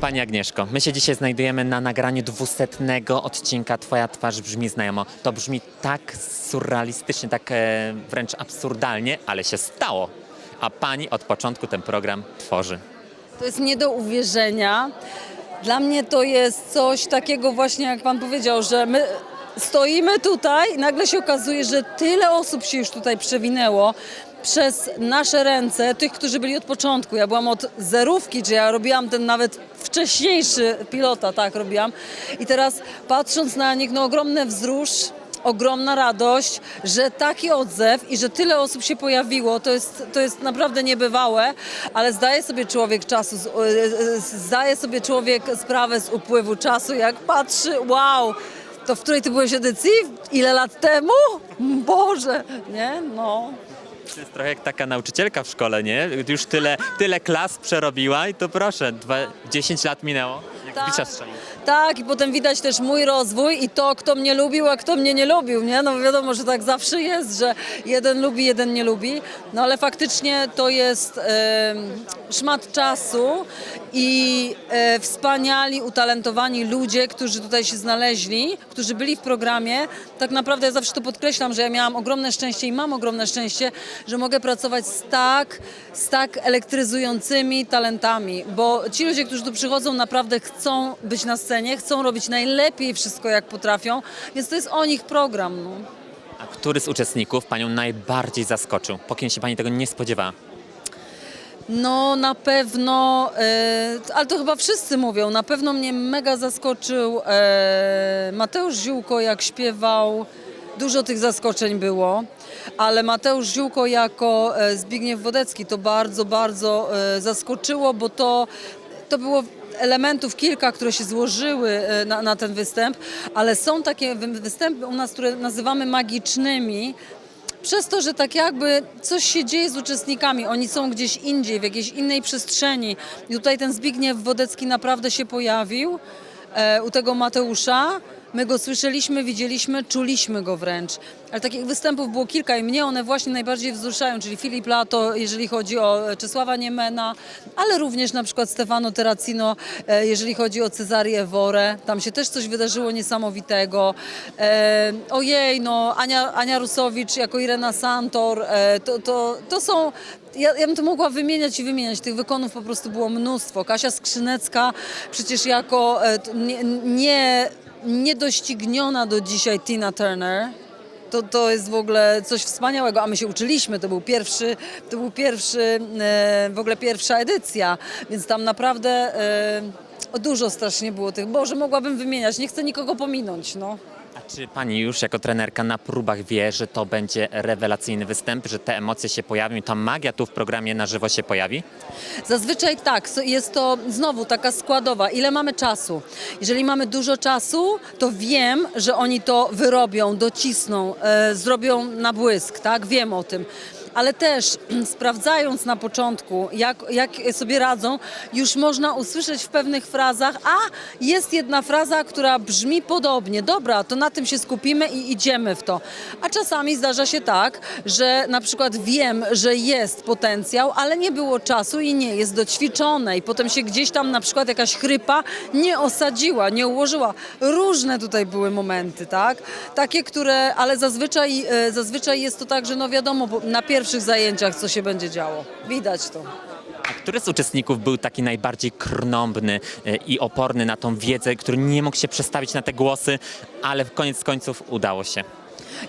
Pani Agnieszko, my się dzisiaj znajdujemy na nagraniu dwusetnego odcinka Twoja twarz brzmi znajomo. To brzmi tak surrealistycznie, tak e, wręcz absurdalnie, ale się stało. A Pani od początku ten program tworzy. To jest nie do uwierzenia. Dla mnie to jest coś takiego właśnie, jak Pan powiedział, że my stoimy tutaj i nagle się okazuje, że tyle osób się już tutaj przewinęło przez nasze ręce, tych, którzy byli od początku. Ja byłam od zerówki, czy ja robiłam ten nawet wcześniejszy pilota, tak robiłam. I teraz patrząc na nich, no ogromny wzrusz, ogromna radość, że taki odzew i że tyle osób się pojawiło, to jest, to jest naprawdę niebywałe, ale zdaje sobie człowiek czasu, e, zdaje sobie człowiek sprawę z upływu czasu, jak patrzy, wow, to w której ty byłeś edycji? Ile lat temu? Boże, nie? No. To jest trochę jak taka nauczycielka w szkole, nie? Już tyle, tyle klas przerobiła i to proszę, dwa, 10 lat minęło. Jak Tak. bicia. Tak, i potem widać też mój rozwój i to, kto mnie lubił, a kto mnie nie lubił, nie? No wiadomo, że tak zawsze jest, że jeden lubi, jeden nie lubi, no ale faktycznie to jest e, szmat czasu i e, wspaniali, utalentowani ludzie, którzy tutaj się znaleźli, którzy byli w programie. Tak naprawdę ja zawsze to podkreślam, że ja miałam ogromne szczęście i mam ogromne szczęście, że mogę pracować z tak, z tak elektryzującymi talentami, bo ci ludzie, którzy tu przychodzą, naprawdę chcą być na scenie, chcą robić najlepiej wszystko, jak potrafią, więc to jest o nich program. No. A który z uczestników Panią najbardziej zaskoczył? Po kim się Pani tego nie spodziewała? No na pewno, e, ale to chyba wszyscy mówią, na pewno mnie mega zaskoczył e, Mateusz Ziółko, jak śpiewał. Dużo tych zaskoczeń było, ale Mateusz Ziółko jako e, Zbigniew Wodecki to bardzo, bardzo e, zaskoczyło, bo to, to było elementów kilka, które się złożyły e, na, na ten występ, ale są takie wy- występy u nas, które nazywamy magicznymi, przez to, że tak jakby coś się dzieje z uczestnikami, oni są gdzieś indziej, w jakiejś innej przestrzeni. I tutaj ten Zbigniew Wodecki naprawdę się pojawił e, u tego Mateusza. My go słyszeliśmy, widzieliśmy, czuliśmy go wręcz. Ale takich występów było kilka i mnie one właśnie najbardziej wzruszają, czyli Filip Lato, jeżeli chodzi o e, Czesława Niemena, ale również na przykład Stefano Terracino, e, jeżeli chodzi o Cezarię Worę. Tam się też coś wydarzyło niesamowitego. E, ojej, no Ania, Ania Rusowicz jako Irena Santor, to, to, to są... Ja, ja bym to mogła wymieniać i wymieniać. Tych wykonów po prostu było mnóstwo. Kasia Skrzynecka przecież jako nie, nie, niedościgniona do dzisiaj Tina Turner. To, to jest w ogóle coś wspaniałego, a my się uczyliśmy, to był pierwszy, to był pierwszy, e, w ogóle pierwsza edycja, więc tam naprawdę e, dużo strasznie było tych, Boże, mogłabym wymieniać, nie chcę nikogo pominąć, no. A czy Pani już jako trenerka na próbach wie, że to będzie rewelacyjny występ, że te emocje się pojawią i ta magia tu w programie na żywo się pojawi? Zazwyczaj tak, jest to znowu taka składowa. Ile mamy czasu? Jeżeli mamy dużo czasu, to wiem, że oni to wyrobią, docisną, e, zrobią na błysk, tak? Wiem o tym. Ale też sprawdzając na początku, jak, jak sobie radzą, już można usłyszeć w pewnych frazach, a jest jedna fraza, która brzmi podobnie. Dobra, to na tym się skupimy i idziemy w to. A czasami zdarza się tak, że na przykład wiem, że jest potencjał, ale nie było czasu i nie jest doćwiczone i potem się gdzieś tam na przykład jakaś chrypa nie osadziła, nie ułożyła. Różne tutaj były momenty, tak? Takie, które, ale zazwyczaj, e, zazwyczaj jest to tak, że no wiadomo, na pierwszych zajęciach co się będzie działo. Widać to. A który z uczestników był taki najbardziej krnąbny e, i oporny na tą wiedzę, który nie mógł się przestawić na te głosy, ale w koniec końców udało się?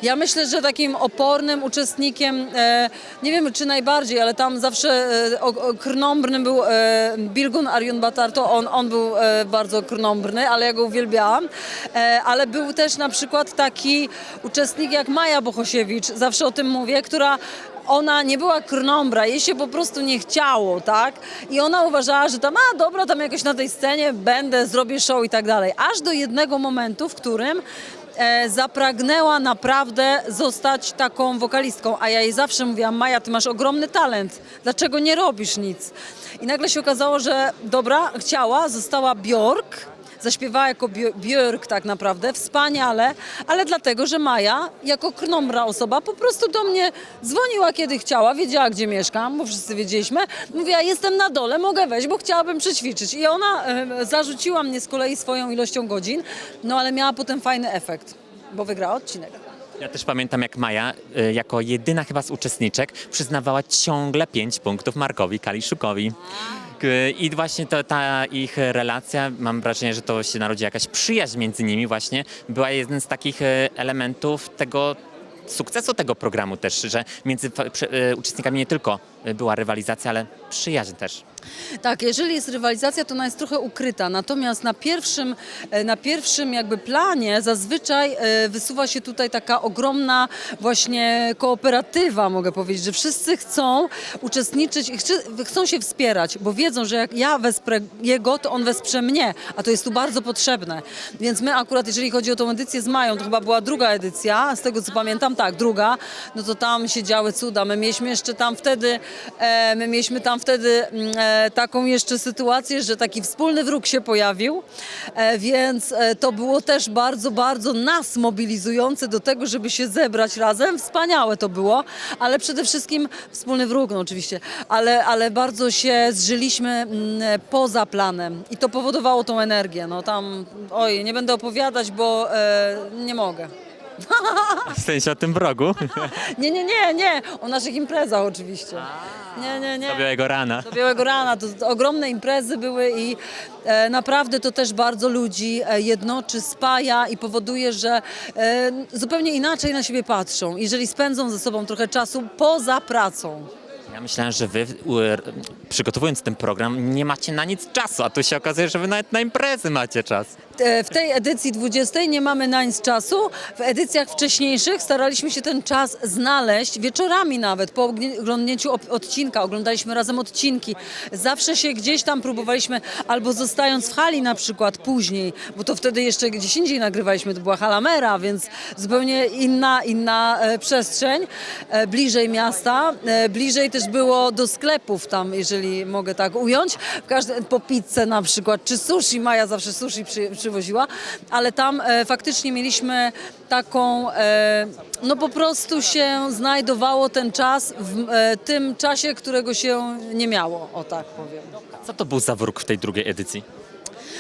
Ja myślę, że takim opornym uczestnikiem, e, nie wiem czy najbardziej, ale tam zawsze e, o, o, krnąbrnym był e, Bilgun Arjun Batar, to on, on był e, bardzo krnąbrny, ale ja go uwielbiałam. E, ale był też na przykład taki uczestnik jak Maja Bohosiewicz, zawsze o tym mówię, która ona nie była krnąbra, jej się po prostu nie chciało, tak? I ona uważała, że tam, a dobra, tam jakoś na tej scenie będę, zrobię show i tak dalej. Aż do jednego momentu, w którym e, zapragnęła naprawdę zostać taką wokalistką, a ja jej zawsze mówiłam, Maja, ty masz ogromny talent, dlaczego nie robisz nic? I nagle się okazało, że dobra, chciała, została Bjork, zaśpiewała jako Bjö- Björk tak naprawdę, wspaniale, ale dlatego, że Maja, jako krnomra osoba, po prostu do mnie dzwoniła kiedy chciała, wiedziała gdzie mieszkam, bo wszyscy wiedzieliśmy. Mówiła, jestem na dole, mogę wejść, bo chciałabym przećwiczyć. I ona zarzuciła mnie z kolei swoją ilością godzin, no ale miała potem fajny efekt, bo wygrała odcinek. Ja też pamiętam, jak Maja, y, jako jedyna chyba z uczestniczek, przyznawała ciągle 5 punktów Markowi Kaliszukowi. K- I właśnie to, ta ich relacja, mam wrażenie, że to się narodzi jakaś przyjaźń między nimi właśnie, była jeden z takich y, elementów tego sukcesu tego programu też, że między y, uczestnikami nie tylko y, była rywalizacja, ale przyjaźń też. Tak, jeżeli jest rywalizacja, to ona jest trochę ukryta. Natomiast na pierwszym, e, na pierwszym jakby planie zazwyczaj e, wysuwa się tutaj taka ogromna właśnie kooperatywa, mogę powiedzieć, że wszyscy chcą uczestniczyć i chcą się wspierać, bo wiedzą, że jak ja wesprę jego, to on wesprze mnie, a to jest tu bardzo potrzebne. Więc my akurat, jeżeli chodzi o tą edycję z Mają, to chyba była druga edycja, z tego co pamiętam, tak, druga, no to tam się działy cuda. My mieliśmy jeszcze tam wtedy, e, my mieliśmy tam wtedy mm, taką jeszcze sytuację, że taki wspólny wróg się pojawił, e, więc e, to było też bardzo, bardzo nas mobilizujące do tego, żeby się zebrać razem. Wspaniałe to było, ale przede wszystkim wspólny wróg, no oczywiście, ale, ale bardzo się zżyliśmy mm, e, poza planem i to powodowało tą energię. No tam, oj, nie będę opowiadać, bo nie mogę. W sensie o tym wrogu, Nie, nie, nie, nie, o naszych imprezach oczywiście. Nie, nie, nie. do białego rana. Do Białego Rana to, to ogromne imprezy były i e, naprawdę to też bardzo ludzi e, jednoczy, spaja i powoduje, że e, zupełnie inaczej na siebie patrzą, jeżeli spędzą ze sobą trochę czasu poza pracą. Ja myślałem, że wy przygotowując ten program nie macie na nic czasu, a tu się okazuje, że wy nawet na imprezy macie czas. E, W tej edycji 20 nie mamy na nic czasu. W edycjach wcześniejszych staraliśmy się ten czas znaleźć wieczorami nawet, po oglądnięciu odcinka. Oglądaliśmy razem odcinki. Zawsze się gdzieś tam próbowaliśmy, albo zostając w hali na przykład później, bo to wtedy jeszcze gdzieś indziej nagrywaliśmy, to była Halamera, więc zupełnie inna, inna e, przestrzeń, e, bliżej miasta, bliżej też było do sklepów tam, jeżeli mogę tak ująć, w każdym, po pizzę na przykład, czy sushi, Maja zawsze sushi przy, przywoziła, ale tam e, faktycznie mieliśmy taką, e, no po prostu się znajdowało ten czas w e, tym czasie, którego się nie miało, o tak powiem. Co to był za wróg w tej drugiej edycji?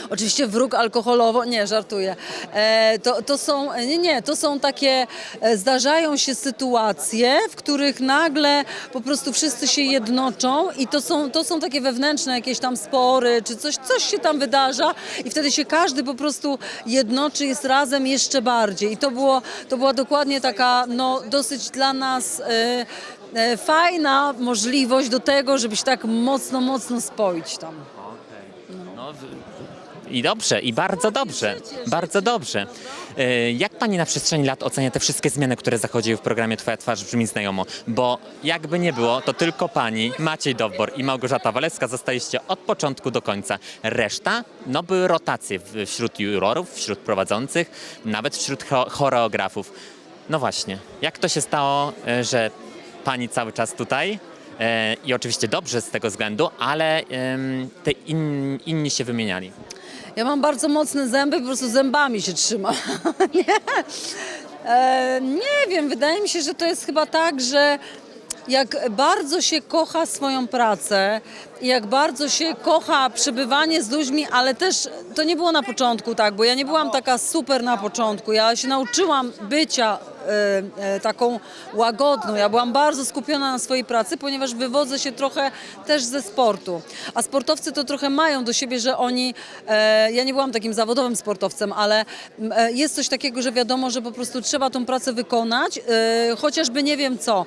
Oczywiście wróg alkoholowo, nie, żartuję. E, to, to są, nie, nie, to są takie, e, zdarzają się sytuacje, w których nagle po prostu wszyscy się jednoczą i to są, to są takie wewnętrzne jakieś tam spory, czy coś, coś się tam wydarza i wtedy się każdy po prostu jednoczy, jest razem jeszcze bardziej. I to, było, to była dokładnie taka, no, dosyć dla nas e, fajna możliwość do tego, żeby się tak mocno, mocno spoić tam. No, w- I dobrze, i bardzo dobrze, bardzo dobrze. E, Jak pani na przestrzeni lat ocenia te wszystkie zmiany, które zachodziły w programie Twoja twarz brzmi znajomo? Bo jakby nie było, to tylko pani, Maciej Dowbor i Małgorzata Walewska zostaliście od początku do końca. Reszta, no były rotacje wśród jurorów, wśród prowadzących, nawet wśród cho- choreografów. No właśnie, jak to się stało, e, że pani cały czas tutaj? E, I oczywiście dobrze z tego względu, ale te in, inni się wymieniali. Ja mam bardzo mocne zęby, po prostu zębami się trzymam. nie? E, nie wiem, wydaje mi się, że to jest chyba tak, że jak bardzo się kocha swoją pracę jak bardzo się kocha przebywanie z ludźmi, ale też to nie było na początku tak, bo ja nie byłam taka super na początku. Ja się nauczyłam bycia taką łagodną. Ja byłam bardzo skupiona na swojej pracy, ponieważ wywodzę się trochę też ze sportu. A sportowcy to trochę mają do siebie, że oni, e, ja nie byłam takim zawodowym sportowcem, ale e, jest coś takiego, że wiadomo, że po prostu trzeba tą pracę wykonać, e, chociażby nie wiem co.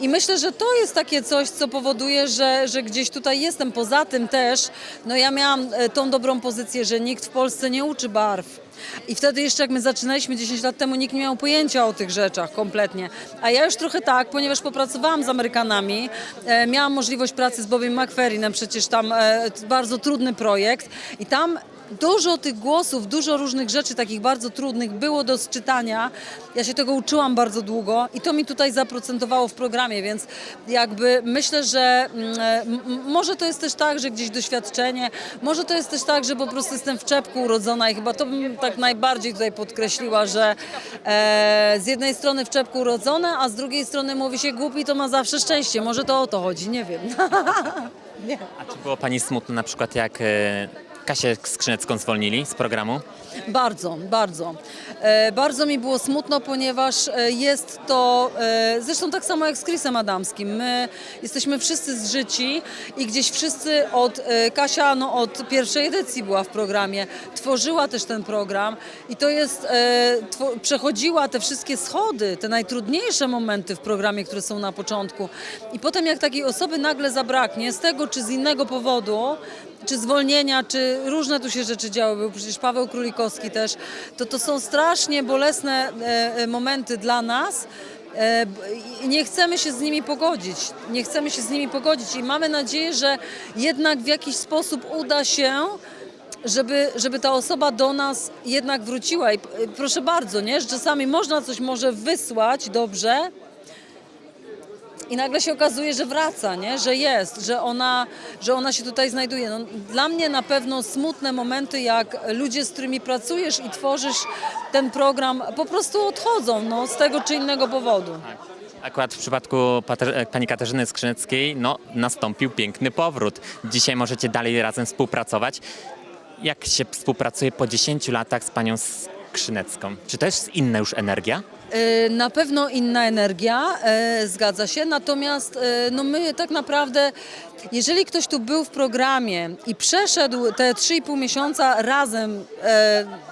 I myślę, że to jest takie coś, co powoduje, że, że gdzieś tutaj jestem. Poza tym też, no ja miałam tą dobrą pozycję, że nikt w Polsce nie uczy barw. I wtedy jeszcze jak my zaczynaliśmy 10 lat temu, nikt nie miał pojęcia o tych rzeczach kompletnie. A ja już trochę tak, ponieważ popracowałam z Amerykanami, e, miałam możliwość pracy z Bobiem McFerrinem, przecież tam e, bardzo trudny projekt i tam dużo tych głosów, dużo różnych rzeczy takich bardzo trudnych było do czytania. Ja się tego uczyłam bardzo długo i to mi tutaj zaprocentowało w programie, więc jakby myślę, że mm, e, może to jest też tak, że gdzieś doświadczenie, może to jest też tak, że po prostu jestem w czepku urodzona i chyba to bym tak najbardziej tutaj podkreśliła, że e, z jednej strony w czepku urodzona, a z drugiej strony mówi się głupi to ma zawsze szczęście. Może to o to chodzi, nie wiem. nie. A czy było pani smutno na przykład jak e, Kasię Skrzynecką zwolnili z programu? Bardzo, bardzo. E, bardzo mi było smutno, ponieważ e, jest to, e, zresztą tak samo jak z Chrisem Adamskim, my jesteśmy wszyscy zżyci i gdzieś wszyscy od, Kasia no, od pierwszej edycji była w programie, tworzyła też ten program i to jest, przechodziła te wszystkie schody, te najtrudniejsze momenty w programie, które są na początku i potem jak takiej osoby nagle zabraknie z tego czy z innego powodu, czy zwolnienia, czy różne tu się rzeczy działy, był przecież Paweł Królikowski też, to to są strasznie bolesne e, e, momenty dla nas. e, nie chcemy się z nimi pogodzić. Nie chcemy się z nimi pogodzić i mamy nadzieję, że jednak w jakiś sposób uda się, żeby, żeby ta osoba do nas jednak wróciła. I proszę bardzo, nie? że czasami można coś może wysłać dobrze, i nagle się okazuje, że wraca, nie? że jest, że ona, że ona się tutaj znajduje. No, dla mnie na pewno smutne momenty, jak ludzie, z którymi pracujesz i tworzysz ten program, po prostu odchodzą no, z tego czy innego powodu. Akurat w przypadku pani Katarzyny Skrzyneckiej no, nastąpił piękny powrót. Dzisiaj możecie dalej razem współpracować. Jak się współpracuje po 10 latach z panią Skrzynecką? Czy to jest inna już energia? E, Na pewno inna energia, e, zgadza się, natomiast e, no my tak naprawdę, jeżeli ktoś tu był w programie i przeszedł te 3,5 miesiąca razem,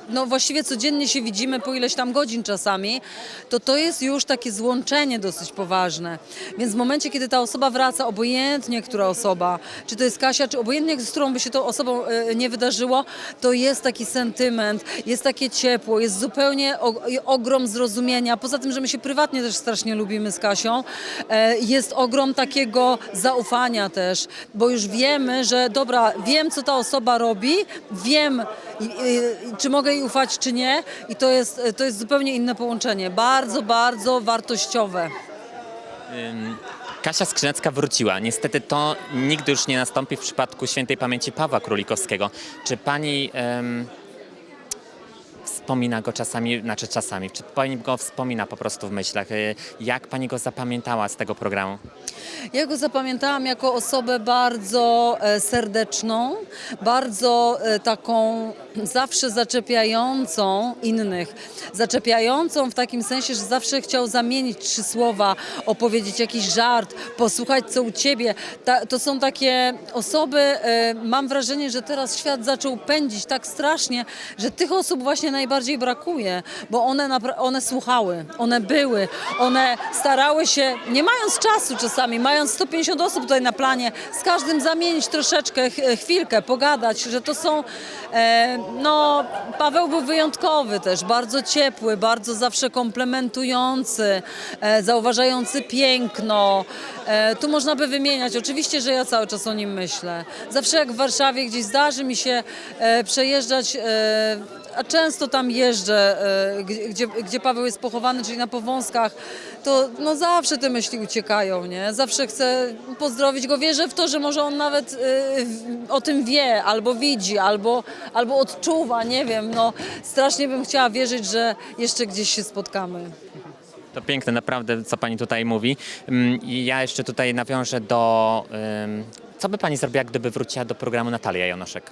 no właściwie codziennie się widzimy po ileś tam godzin czasami, to to jest już takie złączenie dosyć poważne. Więc w momencie, kiedy ta osoba wraca, obojętnie która osoba, czy to jest Kasia, czy obojętnie z którą by się to osobą nie wydarzyło, to jest taki sentyment, jest takie ciepło, jest zupełnie ogrom zrozumienia. Poza tym, że my się prywatnie też strasznie lubimy z Kasią, e, jest ogrom takiego zaufania też, bo już wiemy, że dobra, wiem co ta osoba robi, wiem czy mogę jej ufać, czy nie i to jest, to jest zupełnie inne połączenie. Bardzo, bardzo wartościowe. Ym, Kasia Skrzynecka wróciła. Niestety to nigdy już nie nastąpi w przypadku świętej pamięci Pawła Królikowskiego. Czy pani em, wspomina go czasami, znaczy czasami, czy pani go wspomina po prostu w myślach? Y, Jak pani go zapamiętała z tego programu? Ja go zapamiętałam jako osobę bardzo e, serdeczną, bardzo e, taką zawsze zaczepiającą innych. Zaczepiającą w takim sensie, że zawsze chciał zamienić trzy słowa, opowiedzieć jakiś żart, posłuchać co u ciebie. Ta, to są takie osoby, e, mam wrażenie, że teraz świat zaczął pędzić tak strasznie, że tych osób właśnie najbardziej brakuje, bo one, one słuchały, one były, one starały się, nie mając czasu czasami, mając 150 osób tutaj na planie, z każdym zamienić troszeczkę, ch- chwilkę, pogadać, że to są, e, no, Paweł był wyjątkowy też, bardzo ciepły, bardzo zawsze komplementujący, e, zauważający piękno. E, tu można by wymieniać, oczywiście, że ja cały czas o nim myślę. Zawsze jak w Warszawie gdzieś zdarzy mi się e, przejeżdżać, e, a często tam jeżdżę, e, gdzie, gdzie, Paweł jest pochowany, czyli na Powązkach, to no zawsze te myśli uciekają, nie? Zawsze chcę pozdrowić go. Wierzę w to, że może on nawet e, o tym wie, albo widzi, albo, albo odczuwa, nie wiem. No, strasznie bym chciała wierzyć, że jeszcze gdzieś się spotkamy. To piękne, naprawdę, co pani tutaj mówi. I ja jeszcze tutaj nawiążę do... Co by pani zrobiła, gdyby wróciła do programu Natalia Jonoszek?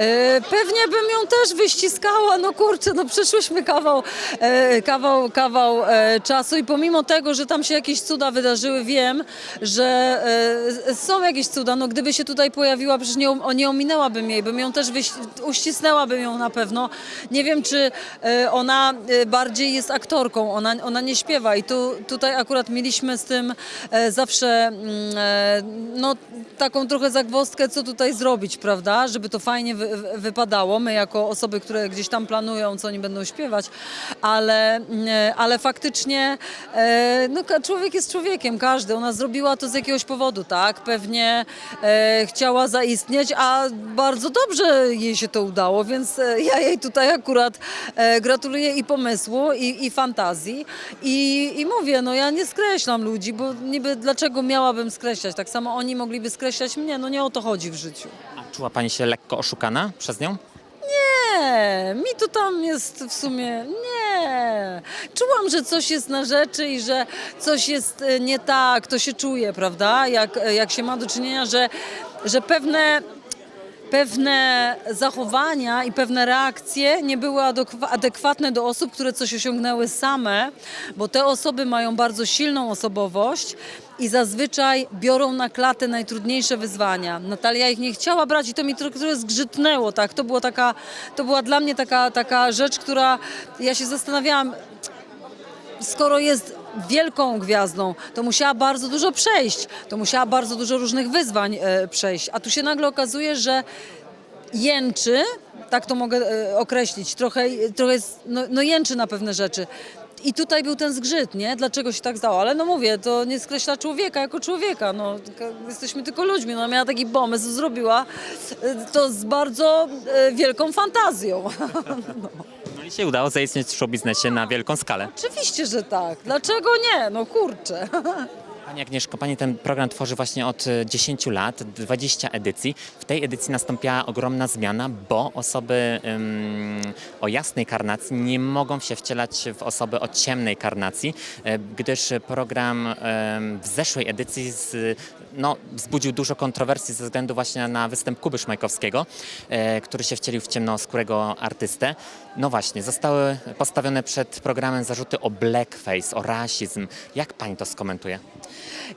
E, Pewnie bym ją też wyściskała, no kurczę, no przeszłyśmy kawał, e, kawał, kawał e, czasu i pomimo tego, że tam się jakieś cuda wydarzyły, wiem, że są jakieś cuda, no gdyby się tutaj pojawiła, przecież nie, nie ominęłabym jej, bym ją też uścisnęłabym ją na pewno. Nie wiem, czy ona bardziej jest aktorką, ona, ona nie śpiewa. I tu, tutaj akurat mieliśmy z tym zawsze mm, no, taką trochę zagwozdkę, co tutaj zrobić, prawda, żeby to fajnie wy, wypadało, my jako osoby, które gdzieś tam planują, co oni będą śpiewać, ale, mm, ale faktycznie e, no, człowiek jest człowiekiem, każdy. Ona zrobiła to z jakiegoś powodu, tak? Pewnie e, chciała zaistnieć, a bardzo dobrze jej się to udało, więc e, ja jej tutaj akurat gratuluję i pomysłu, i, i fantazji. I, I mówię, no ja nie skreślam ludzi, bo niby dlaczego miałabym skreślać? Tak samo oni mogliby skreślać mnie, no nie o to chodzi w życiu. Czuła pani się lekko oszukana przez nią? Nie, mi to tam jest w sumie nie. Czułam, że coś jest na rzeczy i że coś jest e, nie tak, to się czuje, prawda? Jak, e, jak się ma do czynienia, że, że pewne pewne zachowania i pewne reakcje nie były adekwa- adekwatne do osób, które coś osiągnęły same, bo te osoby mają bardzo silną osobowość i zazwyczaj biorą na klatę najtrudniejsze wyzwania. Natalia ich nie chciała brać i to mi trochę zgrzytnęło, tak? To, było taka, to była dla mnie taka, taka rzecz, która ja się zastanawiałam, skoro jest wielką gwiazdą, to musiała bardzo dużo przejść, to musiała bardzo dużo różnych wyzwań e, przejść. A tu się nagle okazuje, że jęczy, tak to mogę e, określić, trochę, trochę jest, no, no jęczy na pewne rzeczy. I tutaj był ten zgrzyt, nie? Dlaczego się tak stało? Ale no mówię, to nie skreśla człowieka jako człowieka. No, jesteśmy tylko ludźmi. No, miała taki pomysł, zrobiła e, to z bardzo wielką fantazją. No i się udało zaistnieć w showbiznesie na wielką skalę. Oczywiście, że tak. Dlaczego nie? No kurczę. Pani Agnieszko, Pani ten program tworzy właśnie od e, 10 lat, 20 edycji. W tej edycji nastąpiła ogromna zmiana, bo osoby ym, o jasnej karnacji nie mogą się wcielać w osoby o ciemnej karnacji, e, gdyż program w zeszłej edycji z, no, wzbudził dużo kontrowersji ze względu właśnie na występ Kuby Szmajkowskiego, e, który się wcielił w ciemnoskórego artystę. No właśnie, zostały postawione przed programem zarzuty o blackface, o rasizm. Jak Pani to skomentuje?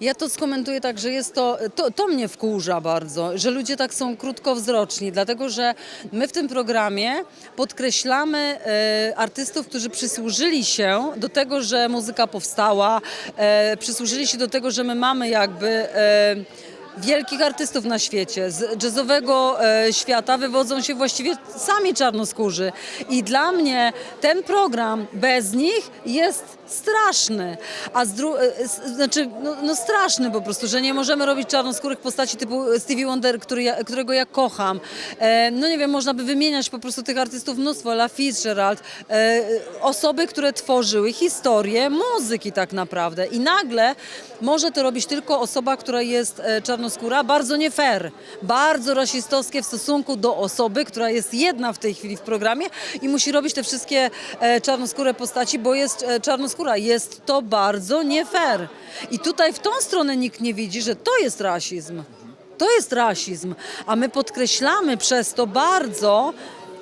Ja to skomentuję tak, że jest to, to, to mnie wkurza bardzo, że ludzie tak są krótkowzroczni, dlatego że my w tym programie podkreślamy e, artystów, którzy przysłużyli się do tego, że muzyka powstała, e, przysłużyli się do tego, że my mamy jakby... E, wielkich artystów na świecie. Z jazzowego e, świata wywodzą się właściwie sami czarnoskórzy. I dla mnie ten program bez nich jest straszny. A z dru- e, znaczy, no, no straszny po prostu, że nie możemy robić czarnoskórych postaci typu Stevie Wonder, który ja, którego ja kocham. E, no nie wiem, można by wymieniać po prostu tych artystów mnóstwo. Ella Fitzgerald. E, osoby, które tworzyły historię muzyki tak naprawdę. I nagle może to robić tylko osoba, która jest e, czarnoskóra. Bardzo nie fair. Bardzo rasistowskie w stosunku do osoby, która jest jedna w tej chwili w programie i musi robić te wszystkie e, czarnoskóre postaci, bo jest e, czarnoskóra. Jest to bardzo nie fair. I tutaj w tą stronę nikt nie widzi, że to jest rasizm. To jest rasizm, a my podkreślamy przez to bardzo.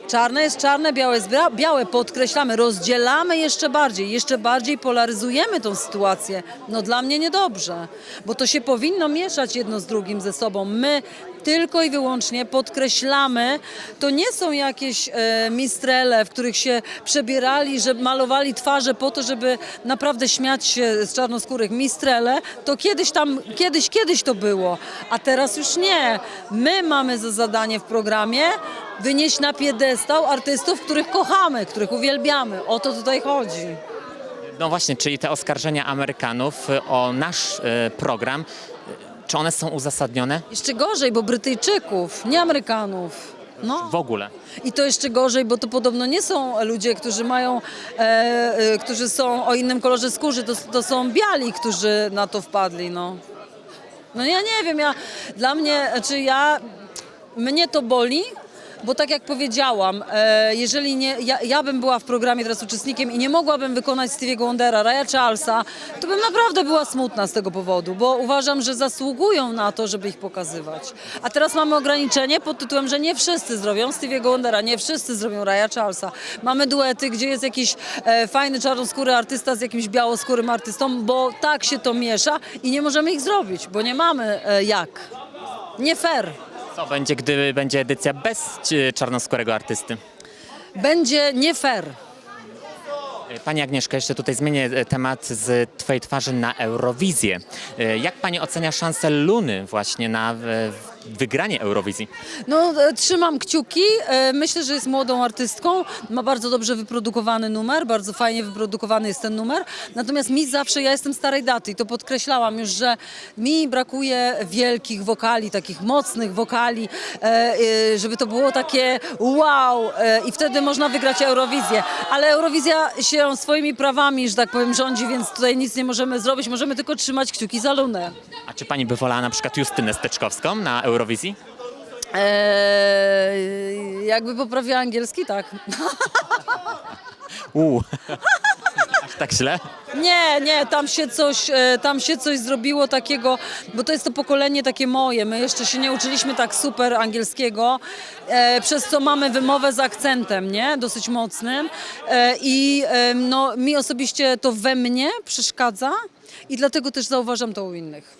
Czarne jest czarne, białe jest bia- białe, podkreślamy, rozdzielamy jeszcze bardziej, jeszcze bardziej polaryzujemy tą sytuację. No dla mnie niedobrze, bo to się powinno mieszać jedno z drugim ze sobą. My tylko i wyłącznie podkreślamy, to nie są jakieś e, mistrele, w których się przebierali, że malowali twarze po to, żeby naprawdę śmiać się z czarnoskórych. Mistrele to kiedyś tam, kiedyś, kiedyś to było, a teraz już nie. My mamy za zadanie w programie wynieść na piedestał artystów, których kochamy, których uwielbiamy. O to tutaj chodzi. No właśnie, czyli te oskarżenia Amerykanów o nasz y, program, czy one są uzasadnione Jeszcze gorzej, bo Brytyjczyków, nie Amerykanów. No. w ogóle? I to jeszcze gorzej, bo to podobno nie są ludzie, którzy mają, e, e, którzy są o innym kolorze skóry, to, to są biali, którzy na to wpadli, no. No ja nie wiem, ja, dla mnie, czy ja, mnie to boli, bo tak jak powiedziałam, e, jeżeli nie, ja, ja bym była w programie teraz uczestnikiem i nie mogłabym wykonać Stevie'ego Wondera, Raya Charlesa, to bym naprawdę była smutna z tego powodu, bo uważam, że zasługują na to, żeby ich pokazywać. A teraz mamy ograniczenie pod tytułem, że nie wszyscy zrobią Stevie'ego Wondera, nie wszyscy zrobią Raya Charlesa. Mamy duety, gdzie jest jakiś e, fajny czarnoskóry artysta z jakimś białoskórym artystą, bo tak się to miesza i nie możemy ich zrobić, bo nie mamy e, jak. Nie fair. Co będzie, gdy będzie edycja bez czarnoskórego artysty? Będzie nie fair. Y, Pani Agnieszka, jeszcze tutaj zmienię y, temat z Twojej twarzy na Eurowizję. Y, Jak Pani ocenia szansę Luny właśnie na wygranie Eurowizji? No, e, trzymam kciuki. E, Myślę, że jest młodą artystką. Ma bardzo dobrze wyprodukowany numer, bardzo fajnie wyprodukowany jest ten numer. Natomiast mi zawsze, ja jestem starej daty i to podkreślałam już, że mi brakuje wielkich wokali, takich mocnych wokali, e, żeby to było takie wow i wtedy można wygrać Eurowizję. Ale Eurowizja się swoimi prawami, że tak powiem, rządzi, więc tutaj nic nie możemy zrobić. Możemy tylko trzymać kciuki za Lunę. A czy pani by wolała na przykład Justynę Steczkowską na Eurowizji? Eee, jakby poprawiła angielski, tak. Uuu. Aż tak źle? Nie, nie, tam się coś, e, tam się coś zrobiło takiego, bo to jest to pokolenie takie moje. My jeszcze się nie uczyliśmy tak super angielskiego, e, przez co mamy wymowę z akcentem, nie? Dosyć mocnym. E, I e, no, mi osobiście to we mnie przeszkadza i dlatego też zauważam to u innych.